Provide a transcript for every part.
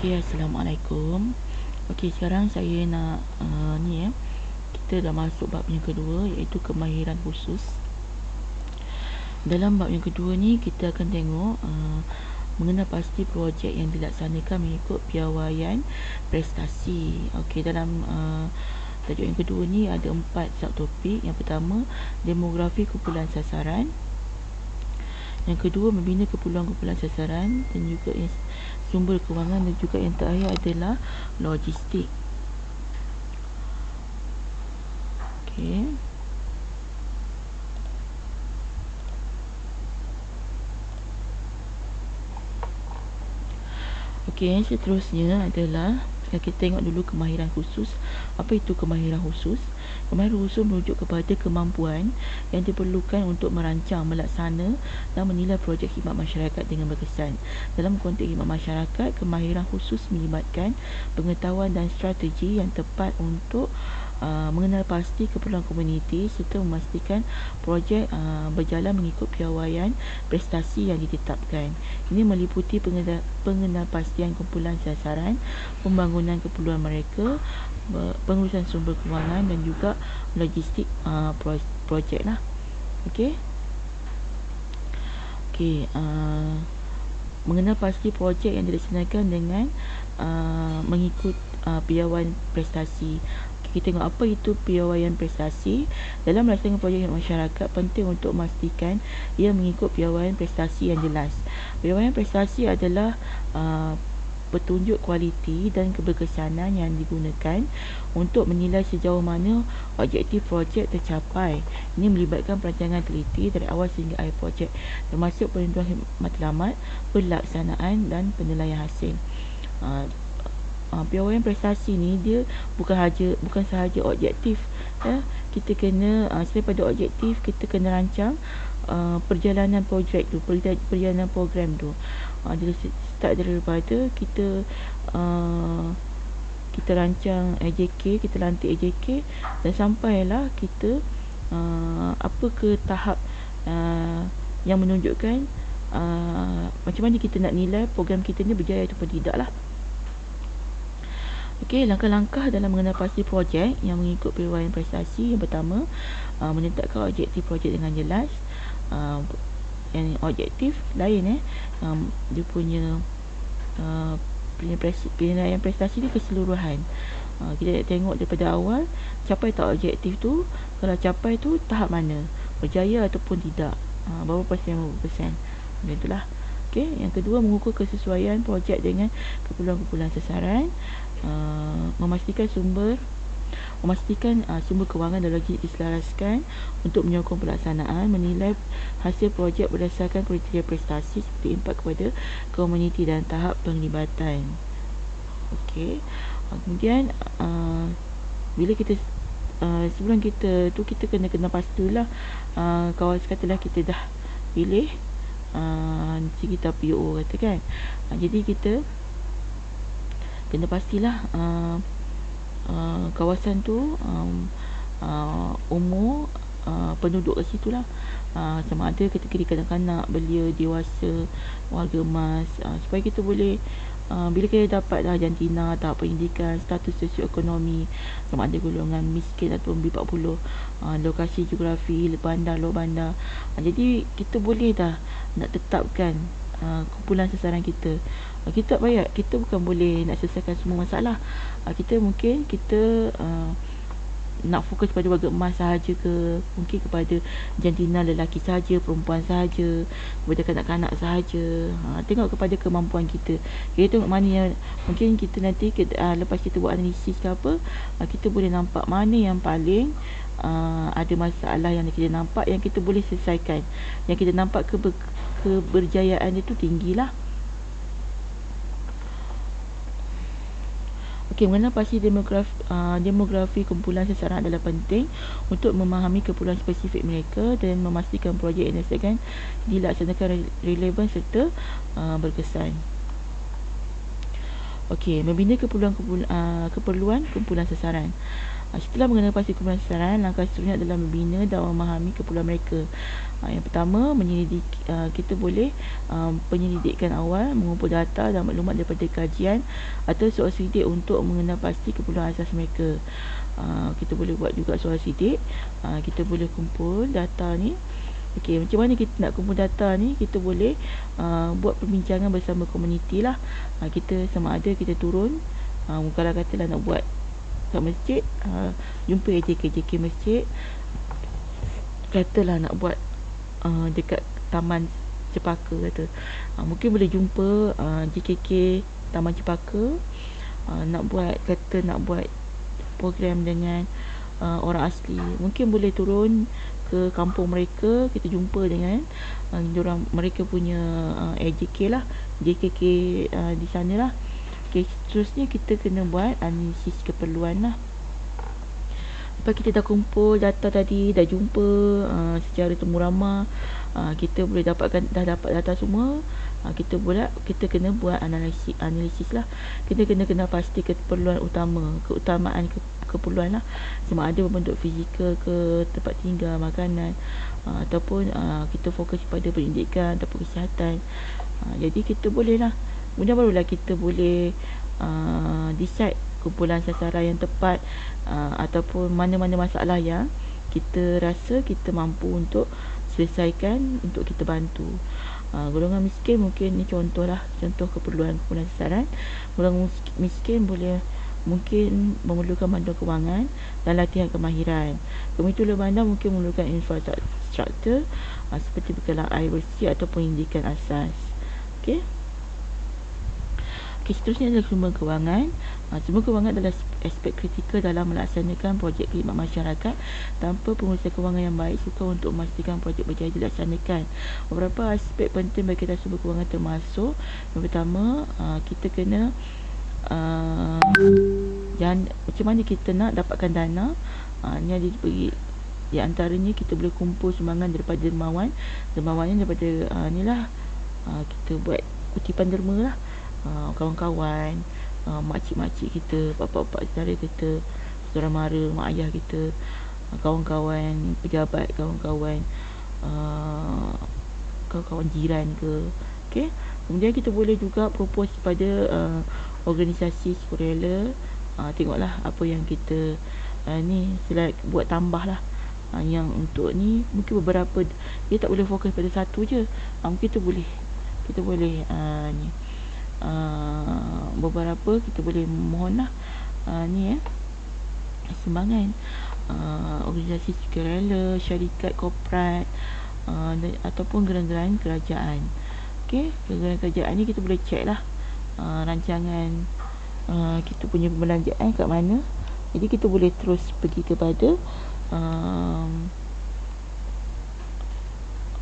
Okey, assalamualaikum. Okey, sekarang saya nak uh, ni ya. Kita dah masuk bab yang kedua iaitu kemahiran khusus. Dalam bab yang kedua ni kita akan tengok uh, mengenai pasti projek yang dilaksanakan mengikut piawaian prestasi. Okey, dalam uh, tajuk yang kedua ni ada empat subtopik. Yang pertama, demografi kumpulan sasaran. Yang kedua, membina keperluan-kumpulan sasaran dan juga sumber kewangan dan juga yang terakhir adalah logistik. Okey. Okey, seterusnya adalah kita tengok dulu kemahiran khusus. Apa itu kemahiran khusus? Kemahiran khusus merujuk kepada kemampuan yang diperlukan untuk merancang, melaksana dan menilai projek khidmat masyarakat dengan berkesan. Dalam konteks khidmat masyarakat, kemahiran khusus melibatkan pengetahuan dan strategi yang tepat untuk uh, mengenal pasti keperluan komuniti serta memastikan projek uh, berjalan mengikut piawaian prestasi yang ditetapkan. Ini meliputi pengenal, pastian kumpulan sasaran, pembangunan keperluan mereka, pengurusan sumber kewangan dan juga logistik uh, projek lah. Okey. Okey, uh, mengenal pasti projek yang dilaksanakan dengan uh, mengikut uh, piawaian prestasi kita tengok apa itu piawaian prestasi dalam melaksanakan projek masyarakat penting untuk memastikan ia mengikut piawaian prestasi yang jelas piawaian prestasi adalah uh, petunjuk kualiti dan keberkesanan yang digunakan untuk menilai sejauh mana objektif projek tercapai. Ini melibatkan perancangan teliti dari awal sehingga akhir projek termasuk perlindungan matlamat, pelaksanaan dan penilaian hasil. Uh, uh, piawaian prestasi ni dia bukan sahaja bukan sahaja objektif ya. Kita kena uh, selain pada objektif kita kena rancang uh, perjalanan projek tu perjalanan program tu. Uh, start daripada kita uh, kita rancang AJK kita lantik AJK dan sampailah kita uh, apa ke tahap uh, yang menunjukkan uh, macam mana kita nak nilai program kita ni berjaya ataupun tidak lah Okey, langkah-langkah dalam mengenal pasti projek yang mengikut periwayaan prestasi yang pertama uh, menetapkan objektif projek dengan jelas. Uh, yang objektif lain eh um, dia punya uh, penilaian prestasi ni keseluruhan. Uh, kita tengok daripada awal capai tak objektif tu, kalau capai tu tahap mana? Berjaya ataupun tidak? Uh, berapa persen berapa persen? Macam itulah. Okey, yang kedua mengukur kesesuaian projek dengan keperluan-keperluan sasaran, uh, memastikan sumber memastikan uh, sumber kewangan dan logik diselaraskan untuk menyokong pelaksanaan, menilai hasil projek berdasarkan kriteria prestasi seperti impak kepada komuniti dan tahap penglibatan. Okey. Uh, kemudian uh, bila kita uh, sebelum kita tu kita kena kena pastilah uh, kawan katalah kita dah pilih uh, kita PO kata kan uh, jadi kita kena pastilah uh, uh, kawasan tu um, uh, umur uh, penduduk kat situ lah. Uh, sama ada kategori kanak-kanak belia dewasa warga emas uh, supaya kita boleh Uh, bila kita dapat dah jantina tahap pendidikan status sosioekonomi sama ada golongan miskin atau B40 uh, lokasi geografi bandar luar bandar. Uh, jadi kita boleh dah nak tetapkan uh, kumpulan sasaran kita. Uh, kita tak payah. Kita bukan boleh nak selesaikan semua masalah. Uh, kita mungkin kita uh, nak fokus pada warga emas sahaja ke mungkin kepada jantina lelaki sahaja perempuan sahaja kepada kanak-kanak sahaja. Ha, tengok kepada kemampuan kita. Kita tengok mana yang mungkin kita nanti kita, uh, lepas kita buat analisis ke apa uh, kita boleh nampak mana yang paling uh, ada masalah yang kita nampak yang kita boleh selesaikan. Yang kita nampak keber, keberjayaan itu tinggilah Okey, mengenai pasti demografi, uh, demografi kumpulan sasaran adalah penting untuk memahami keperluan spesifik mereka dan memastikan projek yang dilaksanakan dilaksanakan relevan serta uh, berkesan. Okey, membina keperluan keperluan, uh, keperluan kumpulan sasaran. Uh, setelah mengenal pasti sasaran, langkah seterusnya adalah membina dan memahami keperluan mereka. Uh, yang pertama, menyelidik uh, kita boleh penyelidikan awal mengumpul data dan maklumat daripada kajian atau soal sidik untuk mengenal pasti keperluan asas mereka. Kita boleh buat juga soal sidik. Kita boleh kumpul data ni Okey, macam mana kita nak kumpul data ni? Kita boleh buat perbincangan bersama komuniti lah. Kita sama ada kita turun. Kalau katalah nak buat kat masjid, uh, jumpa AJK-AJK masjid. Katalah nak buat uh, dekat taman Cepaka kata. Uh, mungkin boleh jumpa uh, JKK Taman Cepaka. Uh, nak buat, kata nak buat program dengan uh, orang asli. Mungkin boleh turun ke kampung mereka kita jumpa dengan uh, orang mereka punya uh, AJK lah JKK uh, di sana lah okay, seterusnya kita kena buat analisis keperluan lah. Lepas kita dah kumpul data tadi dah jumpa uh, secara temu ramah uh, kita boleh dapatkan dah dapat data semua uh, kita pula kita kena buat analisis analisis lah. Kita kena kena pasti keperluan utama keutamaan ke, keperluan lah. Sama ada berbentuk fizikal ke tempat tinggal makanan uh, ataupun uh, kita fokus pada pendidikan ataupun kesihatan. Uh, jadi kita boleh lah kemudian barulah kita boleh uh, decide kumpulan sasaran yang tepat uh, ataupun mana-mana masalah yang kita rasa kita mampu untuk selesaikan untuk kita bantu uh, golongan miskin mungkin ni contoh lah contoh keperluan kumpulan sasaran golongan miskin boleh mungkin memerlukan bantuan kewangan dan latihan kemahiran. Komite Ulu Bandar mungkin memerlukan infrastruktur uh, seperti bekalan air bersih atau pendidikan asas. Okey. Okay, seterusnya adalah sumber kewangan. Uh, sumber kewangan adalah aspek kritikal dalam melaksanakan projek khidmat masyarakat tanpa pengurusan kewangan yang baik suka untuk memastikan projek berjaya dilaksanakan. Beberapa aspek penting bagi kita sumber kewangan termasuk yang pertama, uh, kita kena uh, dan macam mana kita nak dapatkan dana ni ada bagi di antaranya kita boleh kumpul sumbangan daripada dermawan dermawannya daripada uh, ni lah uh, kita buat kutipan derma lah uh, kawan-kawan uh, makcik-makcik kita bapak-bapak saudara kita saudara mara mak ayah kita uh, kawan-kawan pejabat kawan-kawan uh, kawan-kawan jiran ke. Okay? kemudian kita boleh juga propose pada uh, organisasi sukarela. Uh, tengoklah apa yang kita uh, ni select buat tambah lah. Uh, yang untuk ni mungkin beberapa dia tak boleh fokus pada satu je. Uh, mungkin kita boleh kita boleh uh, ni uh, beberapa kita boleh mohon lah. Uh, ni eh sumbangan. Uh, organisasi sukarela syarikat korporat uh, ataupun geran-geran kerajaan. Okay, geran kerajaan ni kita boleh check lah. Uh, rancangan uh, kita punya pembelanjaan kat mana. Jadi kita boleh terus pergi kepada um,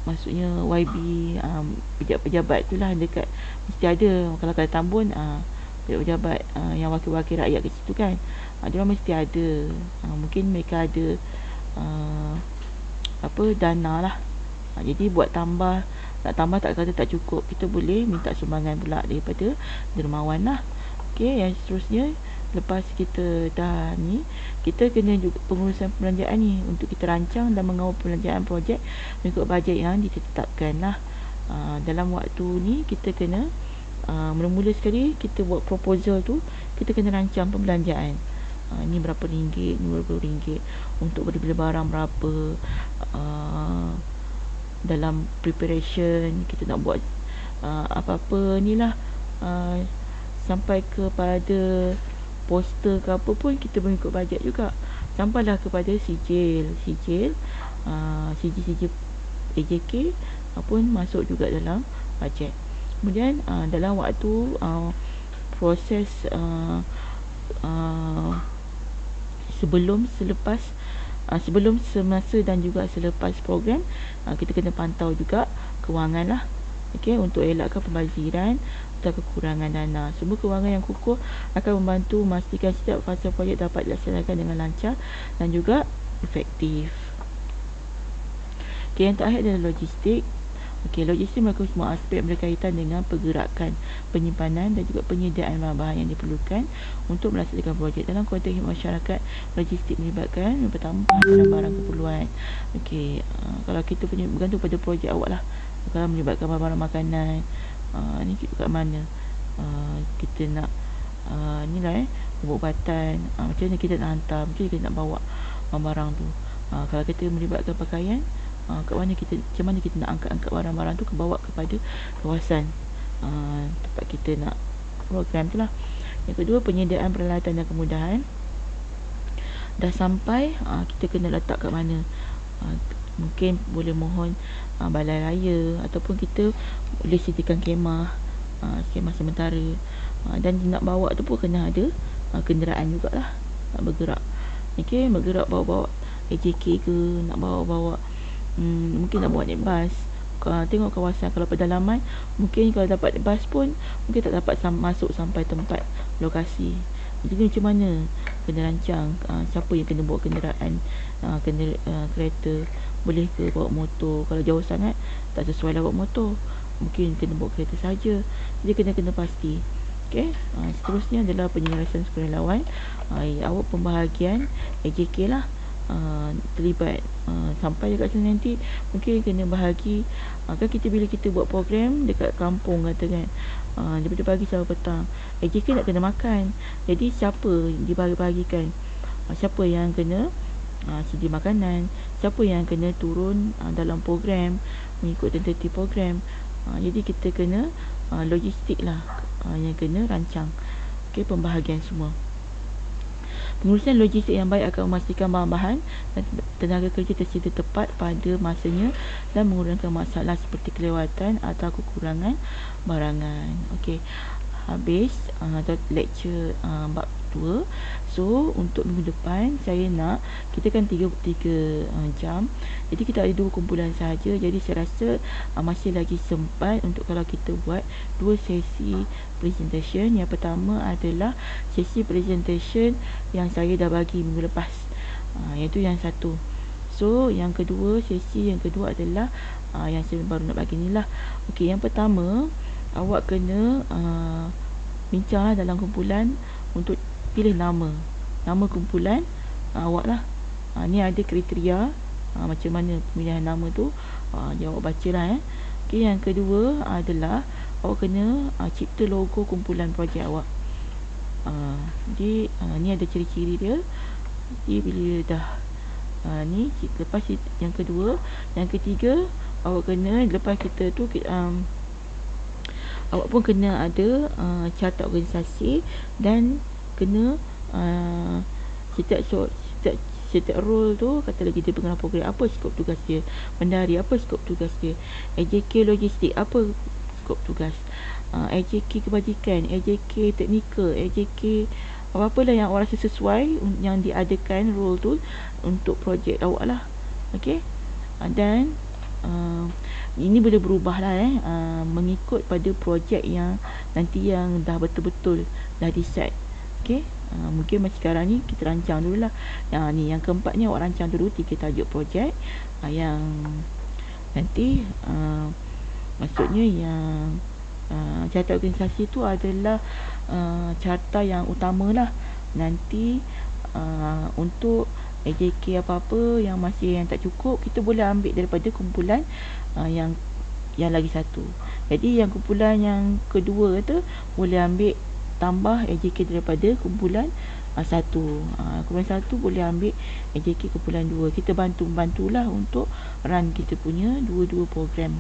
maksudnya YB um, pejabat-pejabat tu lah dekat mesti ada. Kalau kata Tambun uh, pejabat-pejabat uh, yang wakil-wakil rakyat ke situ kan. Uh, dia mesti ada. Uh, mungkin mereka ada uh, apa dana lah. Uh, jadi buat tambah. Nak tambah tak kata tak cukup kita boleh minta sumbangan pula daripada dermawan lah. Ok yang seterusnya lepas kita dah ni kita kena juga pengurusan perbelanjaan ni. Untuk kita rancang dan mengawal perbelanjaan projek mengikut bajet yang ditetapkan lah. Uh, dalam waktu ni kita kena uh, mula-mula sekali kita buat proposal tu kita kena rancang perbelanjaan. Uh, ni berapa ringgit ni berapa ringgit. Untuk beli-beli barang berapa uh, dalam preparation kita nak buat uh, apa-apa ni lah. Uh, sampai kepada poster ke apa pun kita mengikut bajet juga. Sampailah kepada sijil sijil uh, sijil-sijil AJK uh, pun masuk juga dalam bajet. Kemudian uh, dalam waktu uh, proses uh, uh, sebelum selepas uh, sebelum semasa dan juga selepas program uh, kita kena pantau juga kewangan lah. Okey untuk elakkan pembaziran atau kekurangan dana semua kewangan yang kukuh akan membantu memastikan setiap fasa projek dapat dilaksanakan dengan lancar dan juga efektif okey yang terakhir adalah logistik Okey, logistik melakukan semua aspek berkaitan dengan pergerakan, penyimpanan dan juga penyediaan bahan-bahan yang diperlukan untuk melaksanakan projek. Dalam konteks masyarakat, logistik melibatkan yang pertama pengantaran barang keperluan. Okey, uh, kalau kita punya bergantung pada projek awak lah. Kalau melibatkan barang-barang makanan, uh, ni kita kat mana? Uh, kita nak uh, ni lah eh, ubat-ubatan. Uh, macam mana kita nak hantar, macam mana kita nak bawa barang-barang tu. Uh, kalau kita melibatkan pakaian, uh, kat mana kita macam mana kita nak angkat-angkat barang-barang tu ke bawa kepada kawasan uh, tempat kita nak program tu lah yang kedua penyediaan peralatan dan kemudahan dah sampai uh, kita kena letak kat mana uh, mungkin boleh mohon uh, balai raya ataupun kita boleh sediakan kemah uh, kemah sementara. Uh, dan nak bawa tu pun kena ada uh, kenderaan jugalah nak bergerak. Okay, bergerak bawa-bawa AJK ke nak bawa-bawa hmm, mungkin nak buat naik bas. Tengok kawasan kalau pedalaman mungkin kalau dapat bas pun mungkin tak dapat sam- masuk sampai tempat lokasi. Jadi macam mana? Kena rancang uh, siapa yang kena bawa kenderaan uh, kena uh, kereta boleh ke bawa motor? Kalau jauh sangat tak sesuai lah bawa motor. Mungkin kena bawa kereta saja. Jadi kena kena pasti. Okay. Uh, seterusnya adalah penyelesaian sukarelawan uh, awak pembahagian AJK lah. Uh, terlibat uh, sampai dekat sana nanti. Mungkin kena bahagi uh, kan kita bila kita buat program dekat kampung kata kan uh, daripada pagi sampai petang AJK nak kena makan. Jadi siapa dibagi-bagikan uh, siapa yang kena uh, sedia makanan siapa yang kena turun uh, dalam program mengikut tentative program uh, jadi kita kena uh, logistik lah uh, yang kena rancang okay, pembahagian semua Pengurusan logistik yang baik akan memastikan bahan-bahan dan tenaga kerja tersedia tepat pada masanya dan mengurangkan masalah seperti kelewatan atau kekurangan barangan. Okey. Habis uh, lecture uh, bab 2 So untuk minggu depan Saya nak Kita kan 3, 3 uh, jam. Jadi kita ada dua kumpulan sahaja. Jadi saya rasa uh, Masih lagi sempat Untuk kalau kita buat Dua sesi Presentation. Yang pertama adalah Sesi presentation Yang saya dah bagi minggu lepas. Uh, Yang tu yang satu. So yang kedua Sesi yang kedua adalah uh, Yang saya baru nak bagi ni lah. Okay yang pertama Awak kena uh, Bincanglah dalam kumpulan Untuk pilih nama. Nama kumpulan uh, awak lah uh, ni ada kriteria uh, macam mana pemilihan nama tu uh, dia awak baca lah eh. Okay, yang kedua adalah awak kena uh, cipta logo kumpulan projek awak. Uh, jadi uh, ni ada ciri-ciri dia. Jadi bila dah uh, ni lepas yang kedua yang ketiga awak kena lepas kita tu um, awak pun kena ada uh, carta organisasi dan kena uh, setiap short setiap setiap role tu kata lagi dia pengarah program apa skop tugas dia? Mendari apa skop tugas dia? AJK logistik apa skop tugas? Uh, AJK kebajikan AJK teknikal AJK apa-apa lah yang awak rasa sesuai yang diadakan role tu untuk projek awak lah. Ok uh, dan uh, ini boleh berubah lah eh. Uh, mengikut pada projek yang nanti yang dah betul-betul dah decide Okey. Uh, mungkin macam sekarang ni kita rancang dululah. Yang ni yang keempat ni awak rancang dulu tiga tajuk projek uh, yang nanti uh, maksudnya yang uh, carta organisasi tu adalah uh, carta yang utamalah nanti uh, untuk AJK apa-apa yang masih yang tak cukup kita boleh ambil daripada kumpulan uh, yang yang lagi satu. Jadi yang kumpulan yang kedua tu boleh ambil tambah AJK daripada kumpulan uh, satu. Uh, kumpulan satu boleh ambil AJK kumpulan dua. Kita bantu-bantulah untuk run kita punya dua-dua program.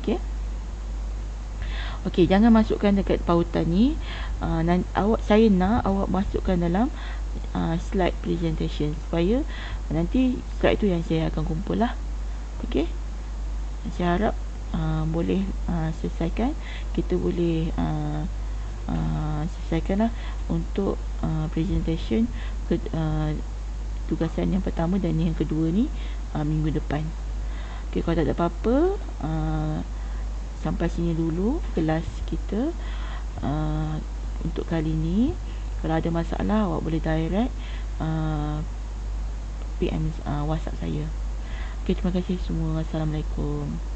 Ok ok jangan masukkan dekat pautan ni. Nan, awak saya nak awak masukkan dalam slide presentation supaya nanti slide tu yang saya akan kumpul lah ok saya harap uh, boleh uh, selesaikan. Kita boleh uh, uh, selesaikanlah untuk uh, presentation ke, uh, tugasan yang pertama dan yang kedua ni uh, minggu depan. Okey kalau tak ada apa-apa uh, sampai sini dulu kelas kita uh, untuk kali ni. Kalau ada masalah awak boleh direct uh, PM uh, WhatsApp saya. Okey terima kasih semua. Assalamualaikum.